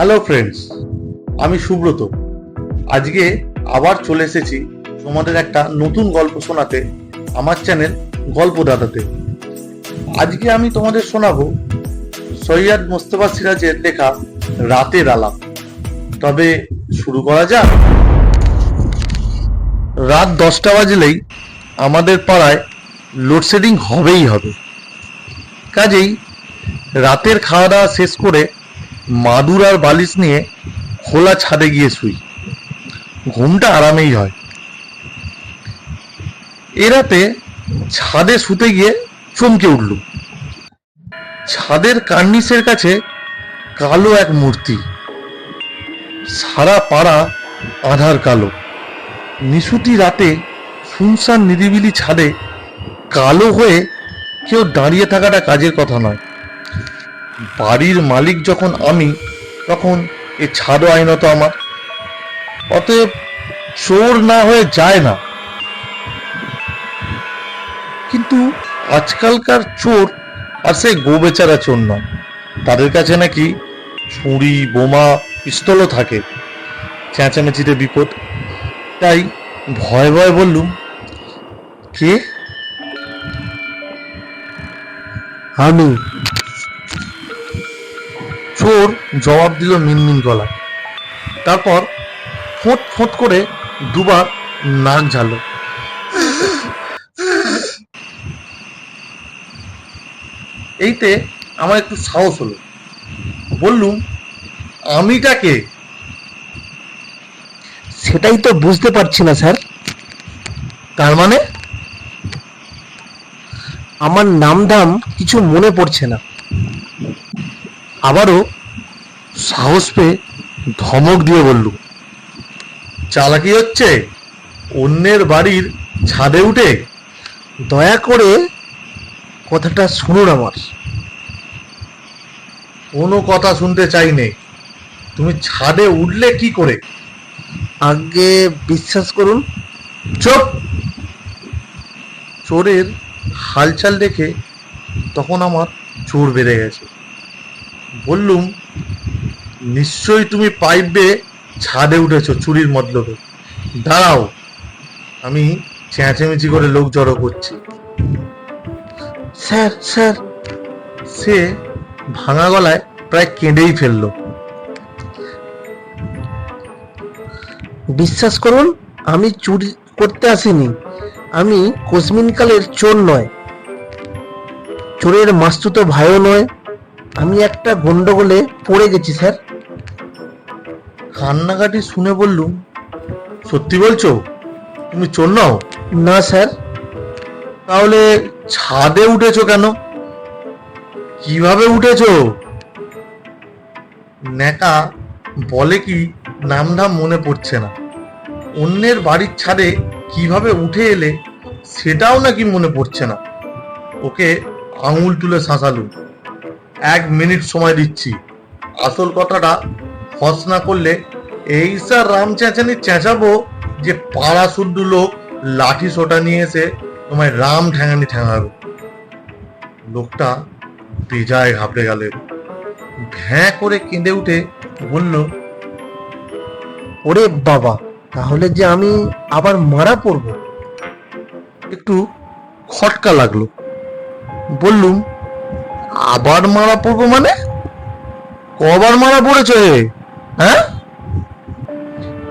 Hello friends আমি সুব্রত। আজকে আবার চলে এসেছি তোমাদের একটা নতুন গল্প শোনাতে, আমার চ্যানেল গল্প দাদাতে। আজকে আমি তোমাদের শোনাবো সৈয়দ মোস্তফা সিরাজের লেখা রাতের আলাপ। তবে শুরু করা যাক। রাত দশটা বাজলেই আমাদের পাড়ায় লোডশেডিং হবেই হবে। কাজেই রাতের খাওয়া দাওয়া শেষ করে মাদুর আর বালিশ নিয়ে খোলা ছাদে গিয়ে শুই। ঘুমটা আরামেই হয়। এ রাতে ছাদে শুতে গিয়ে চমকে উঠল। ছাদের কার্নিসের কাছে কালো এক মূর্তি। সারা পাড়া আধার কালো। নিশুতি রাতে শুনশান নিরিবিলি ছাদে কালো হয়ে কেউ দাঁড়িয়ে থাকাটা কাজের কথা নয়। বাড়ির মালিক যখন আমি, তখন এ ছাদও আইনত আমার। অতএব চোর না হয়ে যায় না। কিন্তু আজকালকার চোর আর সে গো বেচারা চোর নয়। তাদের কাছে নাকি ছুরি, বোমা, পিস্তলও থাকে। চেঁচামেচিতে বিপদ। তাই ভয় ভয় বললুম, কে? আমি। চোর জবাব দিল মিনমিন গলায়। তারপর ফোঁট ফোঁট করে দুবার নাক ঝালো এইতে আমার একটু সাহস হলো। বললুম আমিটাকে সেটাই তো বুঝতে পারছি না স্যার। তার মানে? আমার নাম দাম কিছু মনে পড়ছে না। আবারও সাহস পেয়ে ধমক দিয়ে বললুম চালাকি হচ্ছে অন্যের বাড়ির ছাদে উঠে। দয়া করে কথাটা শুনুন আমার। কোনো কথা শুনতে চাই নে তুমি ছাদে উঠলে কি করে? আগে বিশ্বাস করুন। চুপ! চোরের হালচাল দেখে তখন আমার চোর বেড়ে গেছে। বললুম, নিশ্চয়ই তুমি পাইপ ছাদে উঠেছো চুরির মতলবে। দাঁড়াও, আমি চেঁচেমেচি করে লোক জড়ো করছি। স্যার স্যার, সে ভাঙা গলায় প্রায় কেঁদেই ফেলল। বিশ্বাস করুন, আমি চুরি করতে আসিনি। আমি কোসমিনকালের চোর নয়। চোরের মাস্তুতো ভাইও নয়। আমি একটা গন্ডগোলে পড়ে গেছি, স্যার। কান্নাকাটি শুনে বললুম, সত্যি বলছো? তুমি চোর নাও? না, স্যার। তাহলে ছাদে উঠেছো কেন? কীভাবে উঠেছো? নেকা বলে কি নামধাম মনে পড়ছে না। অন্যের বাড়ির ছাদে কীভাবে উঠে এলে সেটাও নাকি মনে পড়ছে না। ওকে আঙুল তুলে শাঁসালু এক মিনিট সময় দিচ্ছি। আসল কথাটা হস না করলে এই স্যার রাম চেঁচানি চেঁচাবো যে পাড়া শুদ্ধ লোক লাঠি সোটা নিয়ে এসে তোমায় রাম ঠ্যাঙানি ঠ্যাঙাবে। লোকটা বেজায় ঘাবড়ে গেল। ভ্যাঁ করে কেঁদে উঠে বলল, ওরে বাবা, তাহলে যে আমি আবার মারা পড়ব? একটু খটকা লাগল। বললুম আবার মারা পড়ব মানে? কবার মারা পড়েছো হ্যাঁ?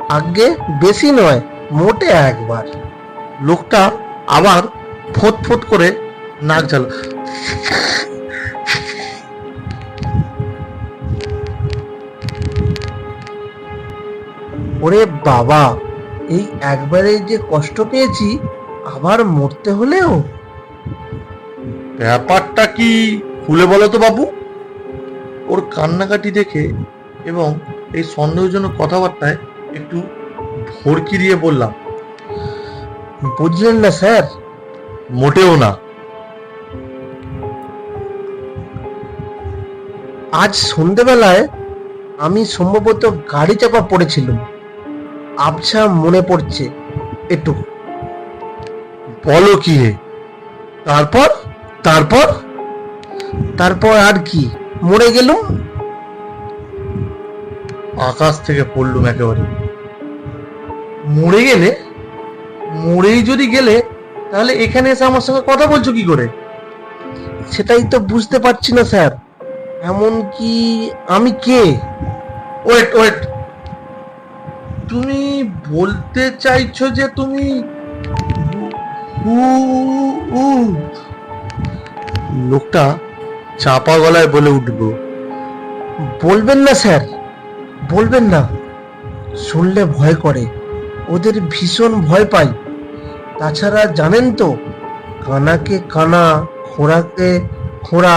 আগে বেশি নয়, মোটে একবার। লোকটা আবার ফোঁত ফোঁত করে নাক ঝাল ওরে বাবা, এই একবারে যে কষ্ট পেয়েছি, আবার মরতে হলেও? ব্যাপারটা কি? খুলে বলো তো বাবু। ওর কান্নাকাটি দেখে এবং এই সন্দেহজনক কথাবার্তায় একটু ভরকি দিয়ে বললাম, বুঝলেন না স্যার, মোটেও না। আজ সন্ধেবেলায় আমি সম্ভবত গাড়ি চাপা পড়েছিলাম। আবছা মনে পড়ছে একটু। বলো কি তারপর? তারপর? তারপর আর কি? মরে গেলুম আকাশ থেকে পড়লুম একেবারে। মরে গেলে? মরেই যদি গেলে তাহলে এখানে এসে আমার সঙ্গে কথা বলছো কি করে? সেটাই তো বুঝতে পারছি না স্যার। এমন কি আমি কে? Wait wait. তুমি বলতে চাইছো যে তুমি লোকটা চাপা গলায় বলে উঠবো, বলবেন না স্যার, বলবেন না। শুনলে ভয় করে, ওদের ভীষণ ভয় পাই। তাছাড়া জানেন তো, কানাকে কানা, খোঁড়াকে খোঁড়া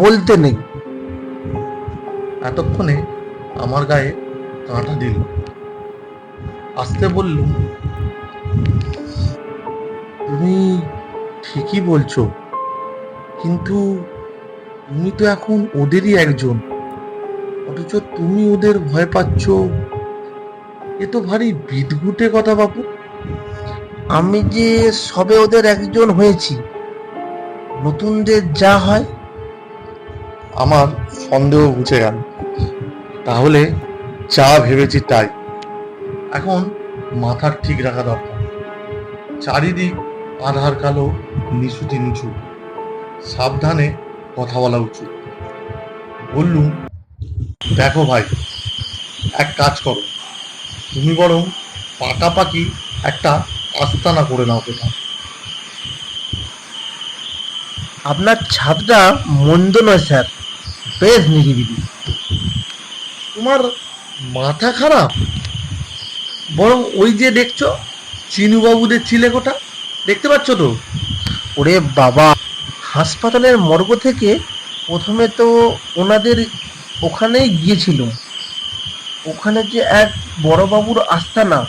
বলতে নেই। এতক্ষণে আমার গায়ে কাঁটা দিল। আসতে বললুম তুমি ঠিকই বলছো, কিন্তু তুমি তো এখন ওদেরই একজন। অথচ তুমি ওদের ভয় পাচ্ছ। এ তো ভারী বিদঘুটে কথা বাপু। আমি যে সবে ওদের একজন হয়েছি। নতুনদের যা হয়। আমার সন্দেহ ঘুচে গেল। তাহলে যা ভেবেছি তাই। এখন মাথার ঠিক রাখা দরকার। চারিদিক আধার কালো নিচুতি নিচু। সাবধানে কথা বলা উচিত। বললুম দেখো ভাই এক কাজ করো। তুমি বরং পাকাপাকি একটা আস্তানা করে নাও কোথাও। আপনার ছাদটা মন্দ নয় স্যার। বেশ নিরিবিলি। তোমার মাথা খারাপ? বরং ওই যে দেখছ চিনুবাবুদের ছিলে কোটা দেখতে পাচ্ছ তো? ওরে বাবা হাসপাতালের মর্গ থেকে প্রথমে তো ওনাদের ওখানেই গিয়েছিলাম ওখানে যে এক বড়বাবুর আস্তানা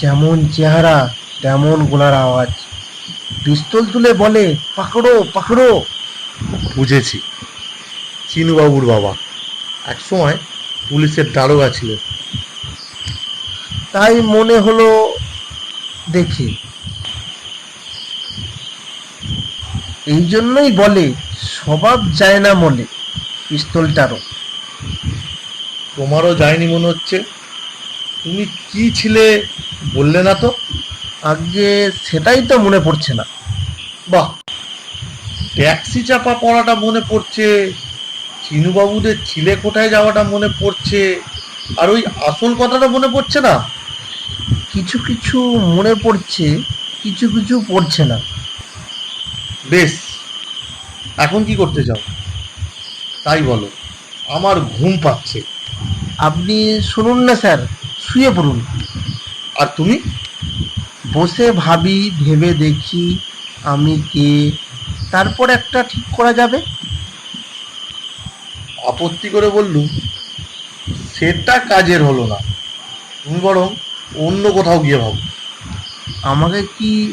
যেমন চেহারা তেমন গোলার আওয়াজ। পিস্তল তুলে বলে পাকড়ো পাকড়ো! বুঝেছি। চিনুবাবুর বাবা। এক সময় পুলিশের দারোগা ছিল তাই মনে হলো দেখে। এই জন্যই বলে স্বভাব যায় না মনে পিস্তলটারও। তোমারও যায়নি মনে হচ্ছে? তুমি কি ছিলে বললে না তো? আগে সেটাই তো মনে পড়ছে না। বাহ! ট্যাক্সি চাপা পড়াটা মনে পড়ছে চিনুবাবুদের ছিলে কোথায় যাওয়াটা মনে পড়ছে আর ওই আসল কথাটা মনে পড়ছে না? কিছু কিছু মনে পড়ছে কিছু কিছু পড়ছে না। বেশ। এখন কি করতে চাও? তাই বলো। আমার ঘুম পাচ্ছে। আপনি শুনুন না স্যার। শুয়ে পড়ুন। আর তুমি? বসে ভাবি ভেবে দেখি আমি কে। তারপর একটা ঠিক করা যাবে? আপত্তি করে বললুম সেটা কাজের হলো না। তুমি বরং অন্য কোথাও গিয়ে ভাবো। আমাকে কি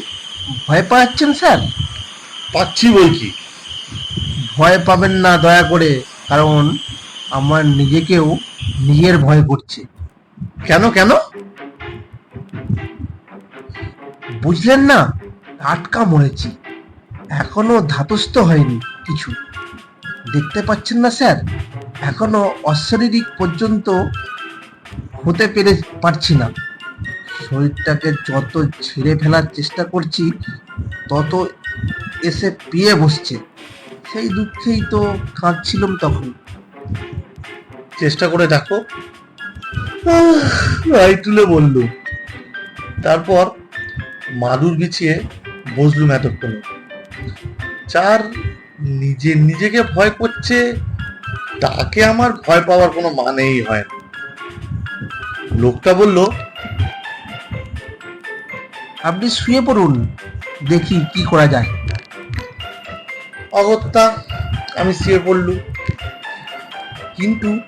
ভয় পাচ্ছেন স্যার? পাচ্ছি বই কি? ভয় পাবেন না দয়া করে কারণ আমার নিজেকেও নিজের ভয় করছে। কেন কেন? বুঝলেন না আটকা মরেছি। এখনও ধাতস্থ হয়নি কিছু। দেখতে পাচ্ছেন না স্যার? এখনও অশারীরিক পর্যন্ত হতে পেরে পারছি না। শরীরটাকে যত ছেড়ে ফেলার চেষ্টা করছি তত এসে পিয়ে বসছে। সেই দুঃখেই তো কাঁদছিলাম তখন। চেষ্টা করে দেখো। রাই তুলে বললুম তারপর মাদুর বিছিয়ে বসলুম এতক্ষণে। চার নিজে নিজেকে ভয় করছে, তাকে আমার ভয় পাওয়ার কোনো মানেই হয় না। লোকটা বলল, আপনি শুয়ে পড়ুন, দেখি কি করা যায়। অগত্যা, আমি শুয়ে পড়লুম। কিন্তু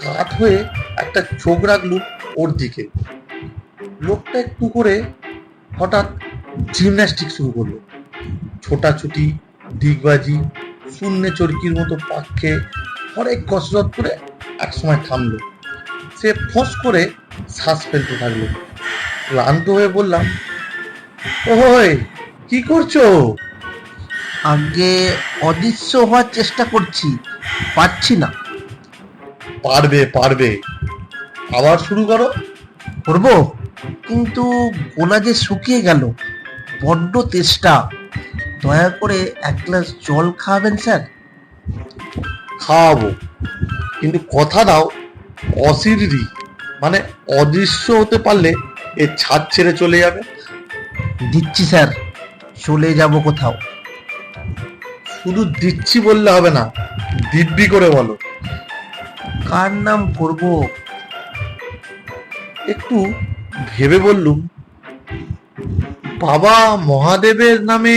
কাত হয়ে একটা চোখ রাখলুম ওর দিকে। লোকটা একটু করে হঠাৎ জিমন্যাস্টিক শুরু করল। ছোটাছুটি, দিগবাজি, শূন্যে চরকির মতো পাক্ষে হরেক কসরত করে এক সময় থামলো। সে ফস করে শ্বাস ফেলতে থাকল। ক্লান্ত হয়ে বললাম ওই কি করছ? আগে অদৃশ্য হওয়ার চেষ্টা করছি পারছি না। পারবে পারবে। আবার শুরু করো। করব কিন্তু গোনা যে শুকিয়ে গেল বড্ড তেষ্টা। দয়া করে এক গ্লাস জল খাওয়াবেন স্যার? খাওয়াবো। কিন্তু কথা দাও অশিরি মানে অদৃশ্য হতে পারলে এর ছাদ ছেড়ে চলে যাবে। দিচ্ছি স্যার। চলে যাব কোথাও। শুধু দিচ্ছি বললে হবে না, দিব্যি করে বলো। কার নাম করব? একটু ভেবে বললুম। বাবা মহাদেবের নামে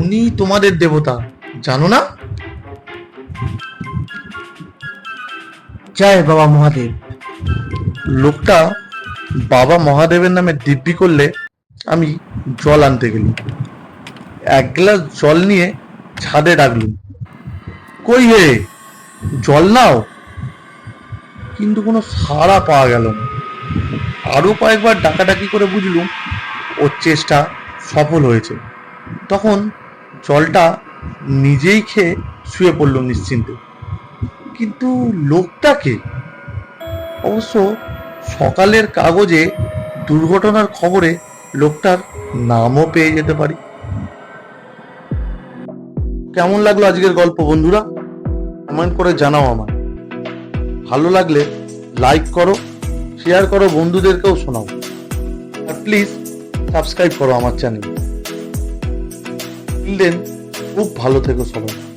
উনি তোমাদের দেবতা, জানো না? জয় বাবা মহাদেব। লোকটা বাবা মহাদেবের নামে দিব্যি করলে আমি জল আনতে গেলুম। এক গ্লাস জল নিয়ে ছাদে ডাকলুম, কই হে, জল নাও? কিন্তু কোনো সাড়া পাওয়া গেল না। আরও কয়েকবার ডাকাডাকি করে বুঝলুম, ওর চেষ্টা সফল হয়েছে। তখন জলটা নিজেই খেয়ে শুয়ে পড়ল নিশ্চিন্তে। কিন্তু লোকটাকে অবশ্য সকালের কাগজে দুর্ঘটনার খবরে লোকটার নামও পেয়ে যেতে পারি। কেমন লাগল আজকের গল্প বন্ধুরা? কমেন্ট করে জানাও আমার ভালো লাগলে লাইক করো, শেয়ার করো, বন্ধুদেরকেও শোনাও। আর প্লিজ সাবস্ক্রাইব করো আমার চ্যানেল। খুব ভালো থেকো সবাই।